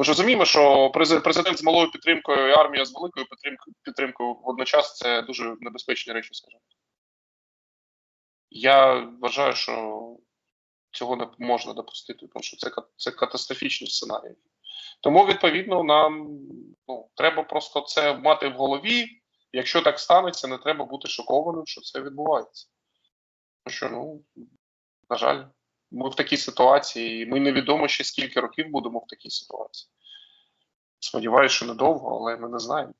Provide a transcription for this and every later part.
Ми ж розуміємо, що президент з малою підтримкою і армія з великою підтримкою, водночас це дуже небезпечні речі, скажімо. Я вважаю, що цього не можна допустити, тому що це, це катастрофічні сценарії. Тому, відповідно, нам ну, треба просто це мати в голові. Якщо так станеться, не треба бути шокованим, що це відбувається. Тому що, ну, на жаль, ми в такій ситуації, і ми невідомо ще скільки років будемо в такій ситуації. Сподіваюся, що недовго, але ми не знаємо.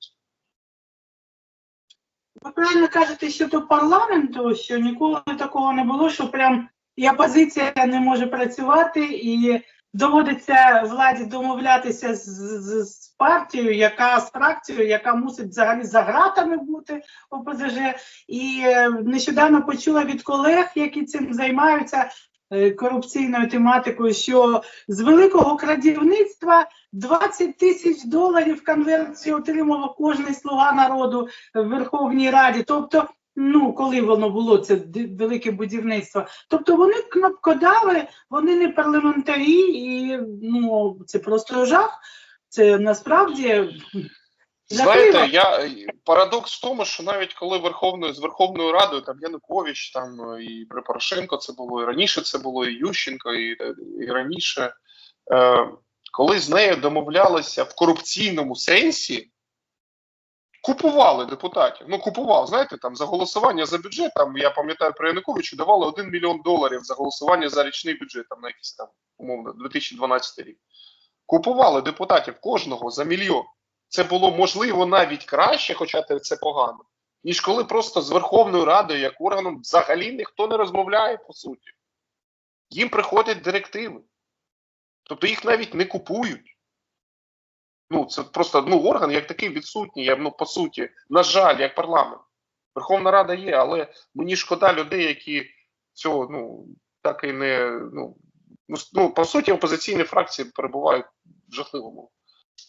Ви правильно кажете щодо парламенту, що ніколи такого не було, що прям і опозиція не може працювати, і доводиться владі домовлятися з, з, з партією, яка з фракцією, яка мусить взагалі за гратами бути ОПЗЖ. І е, нещодавно почула від колег, які цим займаються корупційною тематикою, що з великого крадівництва 20 тисяч доларів конверсії отримував кожний слуга народу в Верховній Раді. Тобто, ну коли воно було це велике будівництво. Тобто вони кнопкодави, вони не парламентарі, і ну це просто жах. Це насправді Знаєте, я парадокс в тому, що навіть коли Верховною з Верховною Радою там Янукович, там і при Порошенко це було, і раніше це було, і Ющенко, і, і раніше. Е, коли з нею домовлялися в корупційному сенсі, купували депутатів. Ну, купував, знаєте, там за голосування за бюджет, там я пам'ятаю при Януковичу давали 1 мільйон доларів за голосування за річний бюджет, там на якийсь там, умовно, 2012 рік. Купували депутатів кожного за мільйон. Це було можливо навіть краще, хоча це погано, ніж коли просто з Верховною Радою, як органом, взагалі ніхто не розмовляє по суті. Їм приходять директиви. Тобто їх навіть не купують. Ну, це просто ну, орган як такий відсутній, я, ну, по суті, на жаль, як парламент. Верховна Рада є, але мені шкода людей, які цього ну, так і не. Ну, ну, ну, по суті, опозиційні фракції перебувають в жахливому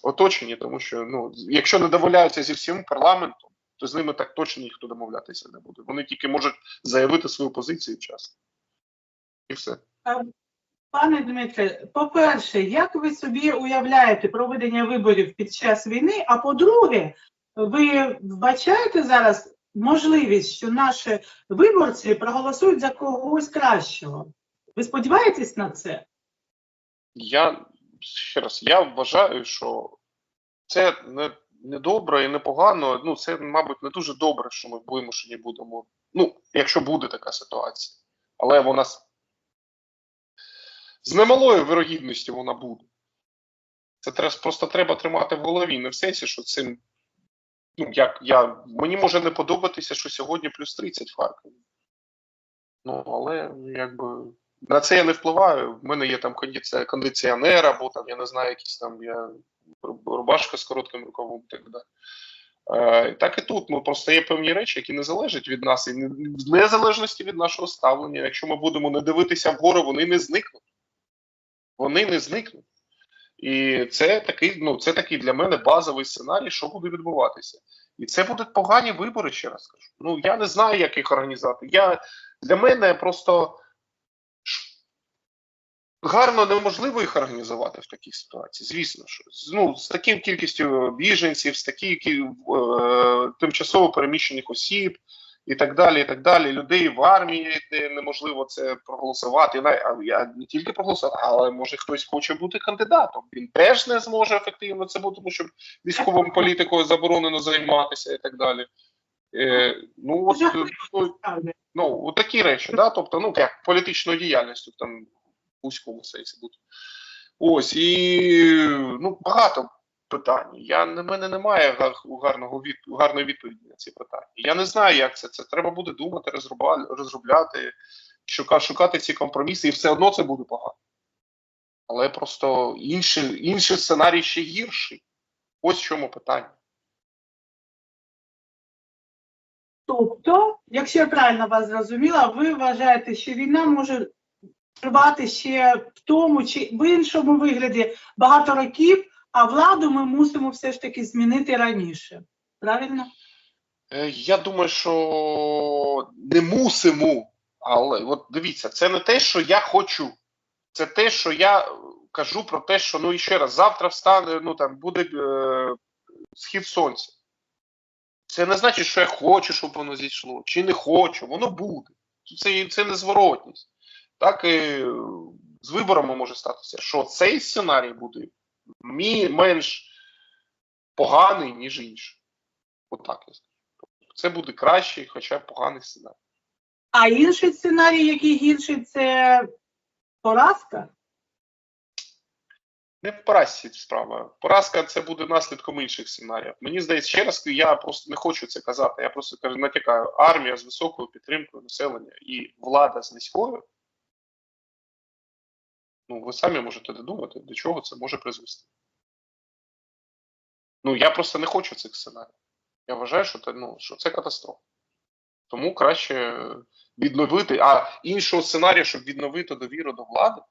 оточенні, тому що ну, якщо не домовляються зі всім парламентом, то з ними так точно ніхто домовлятися не буде. Вони тільки можуть заявити свою позицію вчасно. І все. Пане Дмитре, по-перше, як ви собі уявляєте проведення виборів під час війни? А по-друге, ви вбачаєте зараз можливість, що наші виборці проголосують за когось кращого? Ви сподіваєтесь на це? Я ще раз я вважаю, що це не, не добре і не погано. Ну, це, мабуть, не дуже добре, що ми вимушені будемо. Ну, якщо буде така ситуація. Але вона з немалою вирогідністю вона буде. Це треба, просто треба тримати в голові. Не в сенсі, що цим. Ну, як я, мені може не подобатися, що сьогодні плюс 30 в Харкові. Ну, але якби на це я не впливаю. В мене є там кондиціонер, або там, я не знаю, якісь там я рубашка з коротким рукавом так далі. Е, так і тут. Ну просто є певні речі, які не залежать від нас, і в незалежності від нашого ставлення. Якщо ми будемо не дивитися вгору, вони не зникнуть. Вони не зникнуть. І це такий, ну, це такий для мене базовий сценарій, що буде відбуватися. І це будуть погані вибори, ще раз кажу. Ну я не знаю, як їх організувати. Я, для мене просто гарно неможливо їх організувати в такій ситуації. Звісно, що ну, з таким кількістю біженців, з такою е, тимчасово переміщених осіб і так далі. і так далі. Людей в армії, де неможливо це проголосувати. А я не тільки проголосувати, але може хтось хоче бути кандидатом. Він теж не зможе ефективно це бути, тому що військовою політикою заборонено займатися і так далі. Е, ну, от, ну, Ну, от такі речі, да? тобто, ну як політичною діяльністю там в вузькому сенсі бути. Ось і ну, багато питань. Я в мене немає гар- гарного від, гарної відповіді на ці питання. Я не знаю, як це. Це треба буде думати, розробляти, розробляти шука, шукати ці компроміси, і все одно це буде погано. Але просто інший, інший сценарій ще гірший. Ось в чому питання. Тобто, якщо я правильно вас зрозуміла, ви вважаєте, що війна може тривати ще в тому чи в іншому вигляді багато років, а владу ми мусимо все ж таки змінити раніше. Правильно? Е, Я думаю, що не мусимо, але от дивіться, це не те, що я хочу, це те, що я кажу про те, що ну і ще раз, завтра встане, ну там буде е, схід сонця. Це не значить, що я хочу, щоб воно зійшло, чи не хочу, воно буде. Це, це незворотність. Так і е, з виборами може статися, що цей сценарій буде менш поганий, ніж інший. Отак я скажу. Це буде кращий, хоча б поганий сценарій. А інший сценарій, який гірший, це поразка. Не в поразці справа. Поразка це буде наслідком інших сценаріїв. Мені здається, ще раз я просто не хочу це казати. Я просто кажу, натякаю, армія з високою підтримкою населення і влада з низькою. Ну, ви самі можете додумати, до чого це може призвести. Ну, я просто не хочу цих сценаріїв. Я вважаю, що це, ну, що це катастрофа. Тому краще відновити, а іншого сценарію, щоб відновити довіру до влади,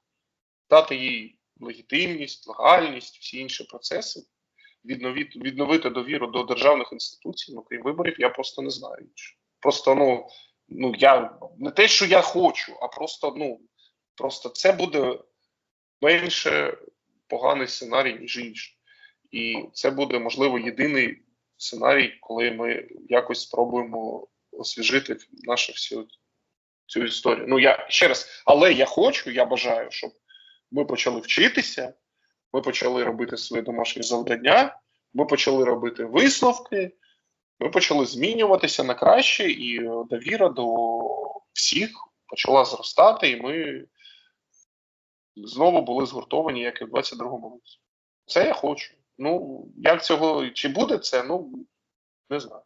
дати їй легітимність, легальність, всі інші процеси, відновити, відновити довіру до державних інституцій, ну, крім виборів, я просто не знаю. Просто, ну, ну я не те, що я хочу, а просто, ну, просто це буде менше поганий сценарій, ніж інший. І це буде, можливо, єдиний сценарій, коли ми якось спробуємо освіжити нашу всю цю історію. Ну, я ще раз, але я хочу, я бажаю, щоб ми почали вчитися, ми почали робити свої домашні завдання, ми почали робити висновки, ми почали змінюватися на краще, і е, довіра до всіх почала зростати, і ми знову були згуртовані, як і в 22-му році. Це я хочу. Ну, як цього, чи буде це, ну не знаю.